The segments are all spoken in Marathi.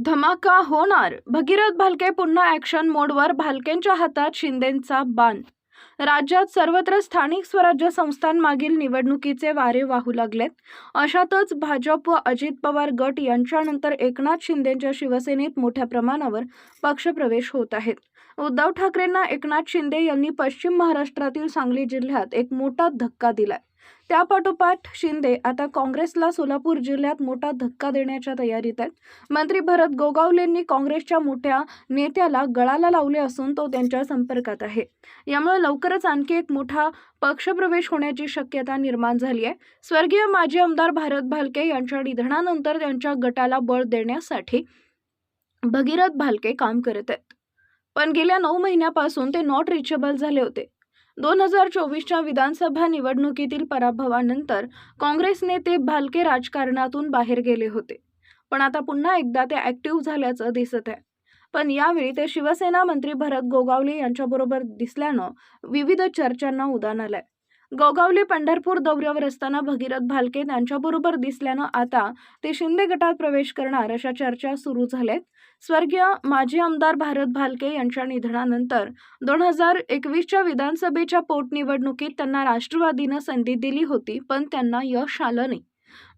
धमाका होणार. भगीरथ भालके पुन्हा ॲक्शन मोडवर भालकेंच्या हातात शिंदेंचा बाण. राज्यात सर्वत्र स्थानिक स्वराज्य संस्थांमागील निवडणुकीचे वारे वाहू लागलेत. अशातच भाजप व अजित पवार गट यांच्यानंतर एकनाथ शिंदेंच्या शिवसेनेत मोठ्या प्रमाणावर पक्षप्रवेश होत आहेत उद्धव ठाकरेंना एकनाथ शिंदे यांनी पश्चिम महाराष्ट्रातील सांगली जिल्ह्यात एक मोठा धक्का दिलाय. त्यापाठोपाठ शिंदे आता काँग्रेसला सोलापूर जिल्ह्यात मोठा धक्का देण्याच्या तयारीत आहेत. मंत्री भरत गोगावलेंनी काँग्रेसच्या मोठ्या नेत्याला गळाला लावले असून तो त्यांच्या संपर्कात आहे. यामुळे लवकरच आणखी एक मोठा पक्षप्रवेश होण्याची शक्यता निर्माण झाली आहे. स्वर्गीय माजी आमदार भारत भालके यांच्या निधनानंतर त्यांच्या गटाला बळ देण्यासाठी भगीरथ भालके काम करत आहेत. पण गेल्या नऊ महिन्यापासून ते नॉट रिचेबल झाले होते. दोन हजार चोवीसच्या विधानसभा निवडणुकीतील पराभवानंतर काँग्रेस नेते भालके राजकारणातून बाहेर गेले होते. पण आता पुन्हा एकदा ते ॲक्टिव्ह झाल्याचं दिसत आहे. पण यावेळी ते शिवसेना मंत्री भरत गोगावले यांच्याबरोबर दिसल्यानं विविध चर्चांना उदान आलंय. गोगावली पंढरपूर दौऱ्यावर असताना भगीरथ भालके त्यांच्याबरोबर दिसल्यानं आता ते शिंदे गटात प्रवेश करणार अशा चर्चा सुरू झाल्यात. स्वर्गीय माजी आमदार भारत भालके यांच्या निधनानंतर दोन हजार एकवीसच्या विधानसभेच्या पोटनिवडणुकीत त्यांना राष्ट्रवादीनं संधी दिली होती पण त्यांना यश आलं नाही.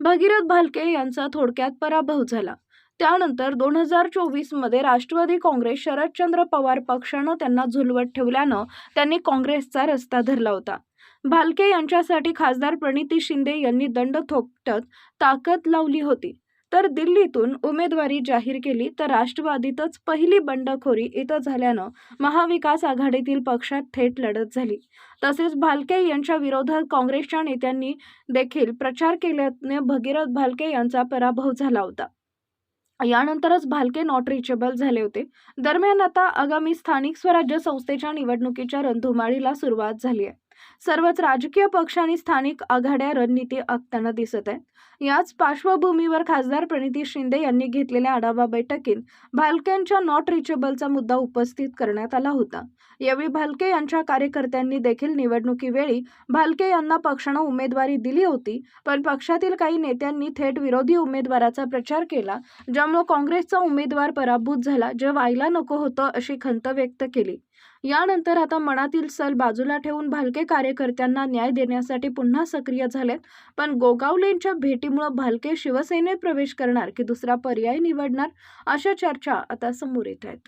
भगीरथ भालके यांचा थोडक्यात पराभव झाला. त्यानंतर दोन हजार चोवीसमध्ये राष्ट्रवादी काँग्रेस शरदचंद्र पवार पक्षानं त्यांना झुलवत ठेवल्यानं त्यांनी काँग्रेसचा रस्ता धरला होता. भालके यांच्यासाठी खासदार प्रणिती शिंदे यांनी दंड थोपटत ताकद लावली होती. तर दिल्लीतून उमेदवारी जाहीर केली तर राष्ट्रवादीतच पहिली बंडखोरी इथं झाल्यानं महाविकास आघाडीतील पक्षात थेट लढत झाली. तसेच भालके यांच्या विरोधात काँग्रेसच्या नेत्यांनी देखील प्रचार केल्याने भगीरथ भालके यांचा पराभव झाला होता. यानंतरच भालके नॉट रिचेबल झाले होते. दरम्यान आता आगामी स्थानिक स्वराज्य संस्थेच्या निवडणुकीच्या रणधुमाळीला सुरुवात झाली आहे. सर्वच राजकीय पक्ष आणि स्थानिक आघाड्या रणनीती आखताना दिसत आहेत. याच पार्श्वभूमीवर खासदार प्रणिती शिंदे यांनी घेतलेल्या आढावा बैठकीत भालकेंच्या नॉट रिचेबलचा मुद्दा उपस्थित करण्यात आला होता. यावेळी भालके यांच्या कार्यकर्त्यांनी देखील निवडणुकीवेळी भालके यांना पक्षानं उमेदवारी दिली होती पण पक्षातील काही नेत्यांनी थेट विरोधी उमेदवाराचा प्रचार केला ज्यामुळे काँग्रेसचा उमेदवार पराभूत झाला जे व्हायला नको होतं अशी खंत व्यक्त केली. यानंतर आता मनातील सल बाजूला ठेवून भालके कार्यकर्त्यांना न्याय देण्यासाठी पुन्हा सक्रिय झालेत. पण गोगावलेंच्या भेटीमुळे भालके शिवसेनेत प्रवेश करणार की दुसरा पर्याय निवडणार अशा चर्चा आता समोर येत आहेत.